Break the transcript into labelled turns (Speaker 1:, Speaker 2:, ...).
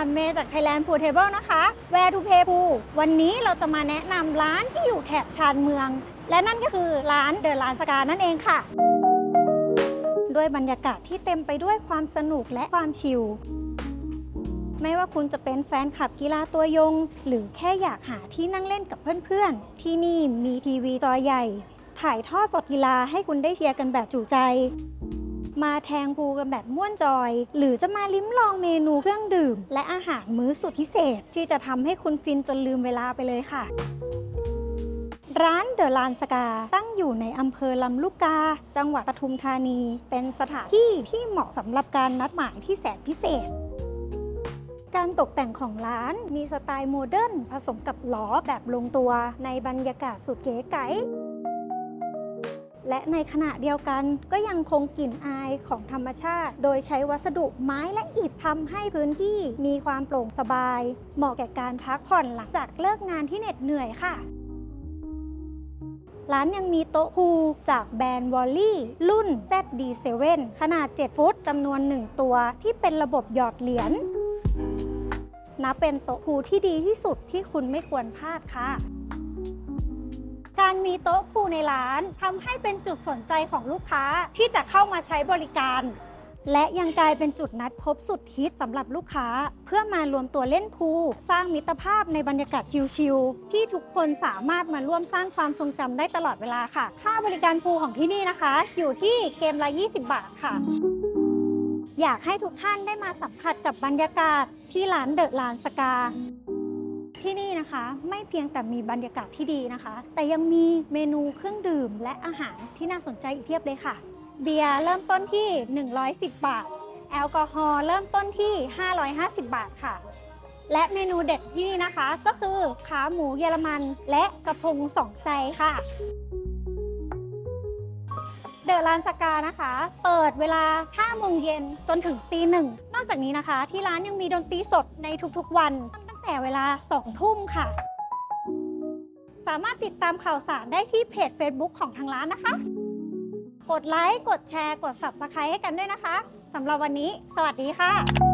Speaker 1: Food Table นะคะ Where to Pay Pool วันนี้เราจะมาแนะนำร้านที่อยู่แถบชานเมือง และนั่นก็คือร้านเดอะลานสกานั่นเองค่ะ ด้วยบรรยากาศที่เต็มไปด้วยความสนุกและความชิลไม่ว่าคุณจะเป็นแฟนคลับกีฬาตัวยง หรือแค่อยากหาที่นั่งเล่นกับเพื่อนๆ ที่นี่มีทีวีจอใหญ่ ถ่ายทอดสดกีฬาให้คุณได้เชียร์กันแบบจุใจ มาแทงพูกันแบบม่วนจอย หรือจะมาลิ้มลองเมนูเครื่องดื่ม และอาหารมื้อสุดพิเศษ ที่จะทำให้คุณฟินจนลืมเวลาไปเลยค่ะร้านเดอะลานสกาตั้งอยู่ในอำเภอลำลูกกา จังหวัดปทุมธานี เป็นสถานที่ที่เหมาะสำหรับการนัดหมายที่แสนพิเศษ การตกแต่งของร้านมีสไตล์โมเดิร์นผสมกับล้อแบบลงตัวในบรรยากาศสุดเก๋ไก๋ และในขณะเดียวกันก็ยังคงกลิ่นอายของธรรมชาติ โดยใช้วัสดุไม้และอิฐทำให้พื้นที่มีความโปร่งสบาย เหมาะแก่การพักผ่อนหลังจากเลิกงานที่เหน็ดเหนื่อยค่ะ ร้านยังมีโต๊ะพูจากแบรนด์วอลลี่รุ่น ZD7 ขนาด 7 ฟุตจำนวน 1 ตัวที่เป็นระบบหยอดเหรียญนับเป็นโต๊ะพูที่ดีที่สุดที่คุณไม่ควรพลาดค่ะ การมีโต๊ะพูในร้านทำให้เป็นจุดสนใจของลูกค้าที่จะเข้ามาใช้บริการ และยังกลายเป็นจุดนัดพบสุดฮิตสำหรับลูกค้า เพื่อมารวมตัวเล่นพูลสร้างมิตรภาพในบรรยากาศชิลๆที่ทุกคนสามารถมาร่วมสร้างความทรงจำได้ตลอดเวลาค่ะ ค่าบริการพูลของที่นี่นะคะ อยู่ที่เกมละ 20 บาทค่ะอยากให้ทุกท่านได้มาสัมผัสกับบรรยากาศที่ร้านเดอะลานสกา ที่นี่นะคะไม่เพียงแต่มีบรรยากาศที่ดีนะคะ แต่ยังมีเมนูเครื่องดื่มและอาหารที่น่าสนใจอีกเพียบเลยค่ะ เบียร์เริ่มต้นที่ 110 บาท แอลกอฮอล์เริ่มต้นที่ 550 บาทค่ะ และเมนูเด็ดที่นี่นะคะ ก็คือขาหมูเยอรมันและกระพงสองใจค่ะเดอะลานสกานะคะ เปิดเวลา 5 โมงเย็นจนถึงตีหนึ่ง นอกจากนี้นะคะ ที่ร้านยังมีดนตรีสดในทุกๆวัน แต่เวลา 2 ทุ่มค่ะ สามารถติดตามข่าวสารได้ที่เพจ Facebook ของทางร้านนะคะ กดไลค์ กดแชร์ กด Subscribe ให้กันด้วยนะคะสำหรับวันนี้ สวัสดีค่ะ